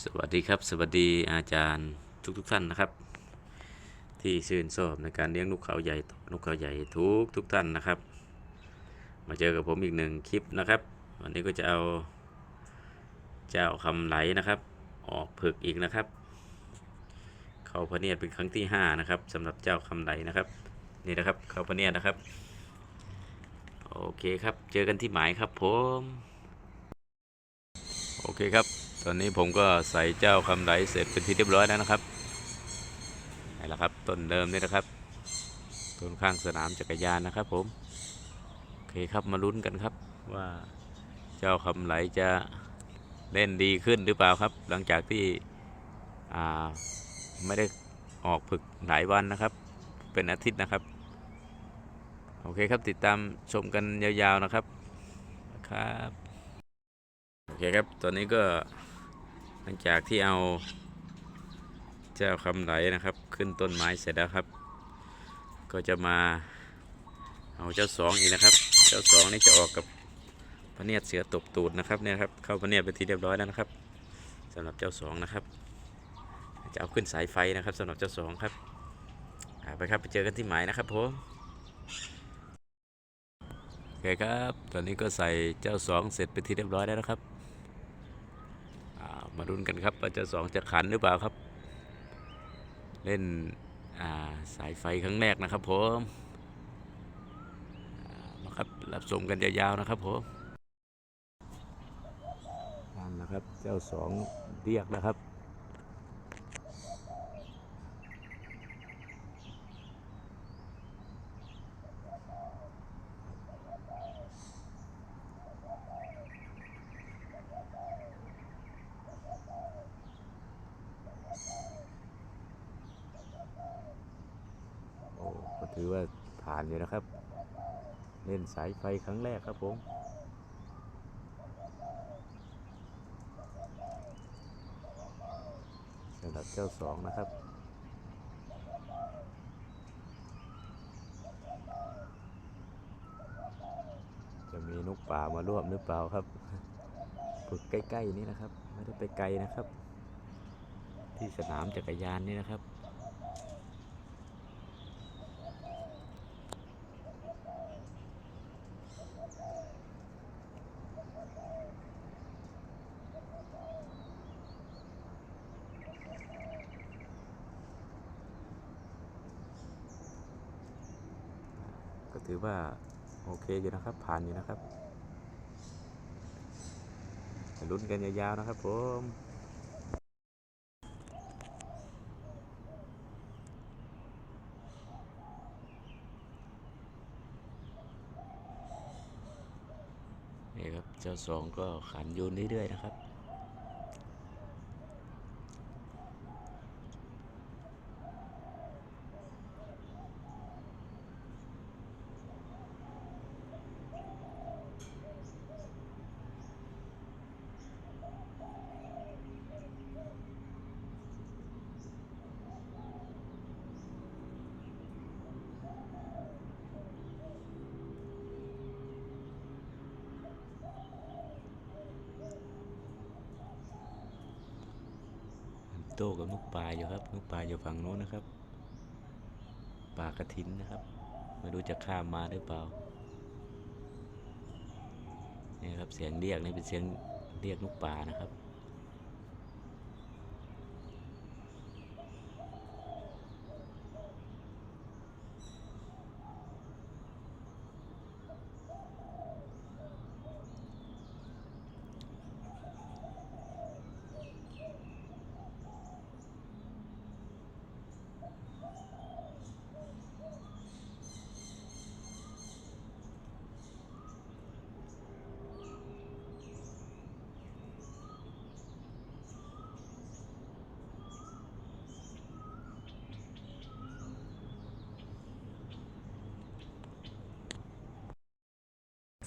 สวัสดีครับ สวัสดีอาจารย์ทุกทุกท่านนะครับ ที่ชื่นชอบในการเลี้ยงนกเขาใหญ่นกเขาใหญ่ทุกทุกท่านนะครับ มาเจอกับผมอีกหนึ่งคลิปนะครับ วันนี้ก็จะเอาเจ้าคำไหลนะครับ ออกผึกอีกนะครับ เขาพเนียดเป็นครั้งที่ห้านะครับสำหรับเจ้าคำไหลนะครับ นี่นะครับเขาพเนียดนะครับ โอเคครับ เจอกันที่หมายครับผม โอเคครับ ตอนนี้ผมก็ใส่เจ้าคำไหลเสร็จเป็นที่เรียบร้อยแล้วนะครับนี่แหละครับต้นเดิมนี่นะครับต้นข้างสนามจักรยานนะครับ ผมโอเคครับมาลุ้นกันครับว่าเจ้าคำไหลจะเล่นดีขึ้นหรือเปล่าครับ หลังจากที่ไม่ได้ออกฝึกหลายวันนะครับ เป็นอาทิตย์นะครับ โอเคครับติดตามชมกันยาวๆนะครับครับ โอเคครับ ตอนนี้ก็ หลังจากที่เอาเจ้าคำไหลนะครับ ขึ้นต้นไม้เสร็จแล้วครับ ก็จะมาเอาเจ้าสองอีกนะครับ เจ้าสองนี่จะออกกับพระเนียดเสือตบตูดนะครับเนี่ยครับเข้าพระเนียดไปนทีเรียบร้อยแล้วนะครับสำหรับเจ้าสองนะครับจะเอาขึ้นสายไฟนะครับสำหรับเจ้าสองครับไปครับไปเจอกันที่หมายนะครับผมโอเคครับ ตอนนี้ก็ใส่เจ้าสองเสร็จไปนที่เรียบร้อยแล้วนะครับ มาลุ้นกันครับว่าเจ้าสองจะขันหรือเปล่าครับ เล่นาสายไฟครั้งแรกนะครับผมมาครับรับชมกันยาวๆนะครับผมนั่นนะครับเจ้าสองเรียกนะครับ ถือว่าผ่านอยู่นะครับ เล่นสายไฟครั้งแรกครับผมสำหรับเจ้าสองนะครับจะมีนกป่ามาร่วมหรือเปล่าครับฝึกใกล้ ๆ นี่นะครับ ไม่ได้ไปไกลนะครับ ที่สนามจักรยานนี่นะครับ ถือว่าโอเคอยู่นะครับ ผ่านอยู่นะครับลุ้นกันยาวๆนะครับผมนี่ครับเจ้าสองก็ขันโยนเรื่อยๆนะครับ โต้กับนกปลาอยู่ครับนกปลาอยู่ฝั่งโน้นนะครับปลากระถินนะครับ ไม่รู้จะข้ามมาหรือเปล่านี่ครับเสียงเรียกนี่เป็นเสียงเรียกนกปลานะครับ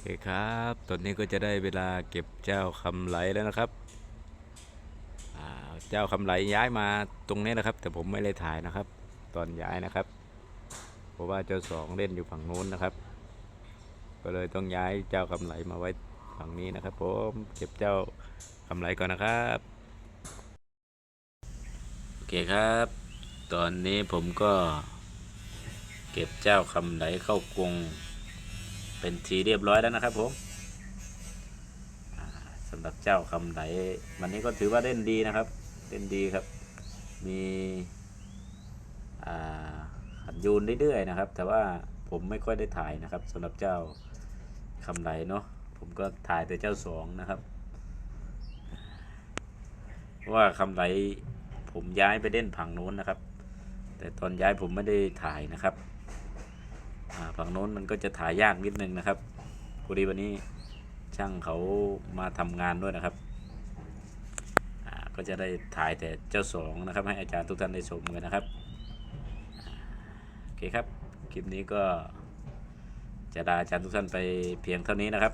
คครับ ตอนนี้ก็จะได้เวลาเก็บเจ้าคำไหลแล้วนะครับ เจ้าคำไหลย้ายมาตรงนี้นะครับ แต่ผมไม่ได้ถ่ายนะครับ ตอนย้ายนะครับ เพราะว่าเจ้าสองเล่นอยู่ฝั่งนู้นนะครับ ก็เลยต้องย้ายเจ้าคำไหลมาไว้ฝั่งนี้นะครับผมเก็บเจ้าคำไหลก่อนนะครับโอเครับ ตอนนี้ผมก็ เก็บเจ้าคำไหลเข้ากรง เป็นทีเรียบร้อยแล้วนะครับผมสำหรับเจ้าคำไหลวันนี้ก็ถือว่าเล่นดีนะครับเล่นดีครับ มีหัดยูนเรื่อยๆนะครับ แต่ว่าผมไม่ค่อยได้ถ่ายนะครับสำหรับเจ้าคำไหลเนาะผมก็ถ่ายแต่เจ้าสองนะครับ ว่าคำไหลผมย้ายไปเล่นผังโน้นนะครับ แต่ตอนย้ายผมไม่ได้ถ่ายนะครับ ฝั่งโน้นมันก็จะถ่ายยากนิดนึงนะครับพอดีวันนี้ช่างเขามาทำงานด้วยนะครับก็จะได้ถ่ายแต่เจ้าสองนะครับ ให้อาจารย์ทุกท่านได้ชมกันนะครับโอเคครับคลิปนี้ก็จะลาอาจารย์ทุกท่านไปเพียงเท่านี้นะครับ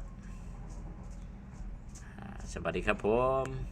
สวัสดีครับผม